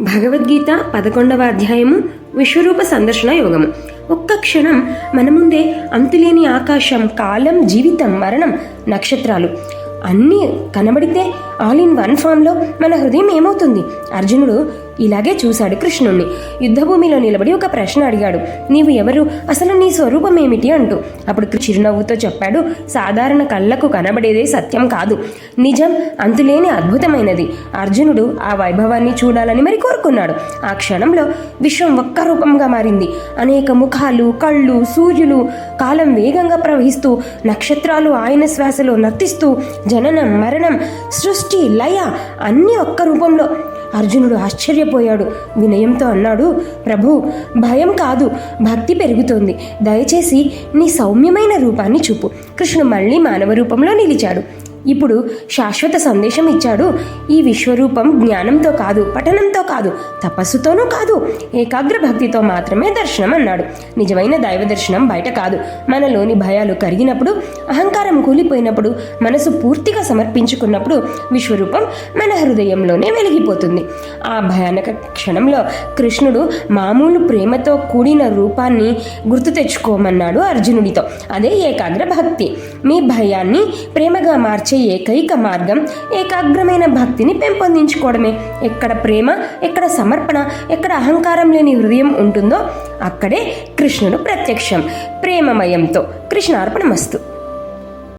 భగవద్గీత పదకొండవ అధ్యాయము విశ్వరూప సందర్శన యోగము. ఒక్క క్షణం మన ముందే అంతులేని ఆకాశం కాలం జీవితం మరణం నక్షత్రాలు అన్నీ కనబడితే ఆల్ ఇన్ వన్ ఫామ్లో మన హృదయం ఏమవుతుంది? అర్జునుడు ఇలాగే చూశాడు కృష్ణుణ్ణి. యుద్ధభూమిలో నిలబడి ఒక ప్రశ్న అడిగాడు. నీవు ఎవరు? అసలు నీ స్వరూపం ఏమిటి అంటూ. అప్పుడు చిరునవ్వుతో చెప్పాడు సాధారణ కళ్ళకు కనబడేదే సత్యం కాదు. నిజం అంతులేని అద్భుతమైనది. అర్జునుడు ఆ వైభవాన్ని చూడాలని మరి కోరుకున్నాడు. ఆ క్షణంలో విశ్వం ఒక్క రూపంగా మారింది. అనేక ముఖాలు కళ్ళు సూర్యులు కాలం వేగంగా ప్రవహిస్తూ నక్షత్రాలు ఆయన శ్వాసలో నర్తిస్తూ జననం మరణం సృష్టి లయ అన్నీ ఒక్క రూపంలో అర్జునుడు ఆశ్చర్యపోయాడు. వినయంతో అన్నాడు ప్రభు భయం కాదు భక్తి పెరుగుతోంది. దయచేసి నీ సౌమ్యమైన రూపాన్ని చూపు. కృష్ణుడు మళ్ళీ మానవ రూపంలో నిలిచాడు. ఇప్పుడు శాశ్వత సందేశం ఇచ్చాడు. ఈ విశ్వరూపం జ్ఞానంతో కాదు పఠనంతో కాదు తపస్సుతోనూ కాదు. ఏకాగ్ర భక్తితో మాత్రమే దర్శనం అన్నాడు. నిజమైన దైవ దర్శనం బయట కాదు. మనలోని భయాలు కరిగినప్పుడు అహంకారం కూలిపోయినప్పుడు మనసు పూర్తిగా సమర్పించుకున్నప్పుడు విశ్వరూపం మన హృదయంలోనే వెలిగిపోతుంది. ఆ భయానక క్షణంలో కృష్ణుడు మామూలు ప్రేమతో కూడిన రూపాన్ని గుర్తు తెచ్చుకోమన్నాడు అర్జునుడితో. అదే ఏకాగ్ర భక్తి. మీ భయాన్ని ప్రేమగా మార్చే ఏకైక మార్గం ఏకాగ్రమైన భక్తిని పెంపొందించుకోవడమే. ఎక్కడ ప్రేమ ఎక్కడ సమర్పణ ఎక్కడ అహంకారం లేని హృదయం ఉంటుందో అక్కడే కృష్ణుడు ప్రత్యక్షం. ప్రేమమయంతో కృష్ణార్పణమస్తు.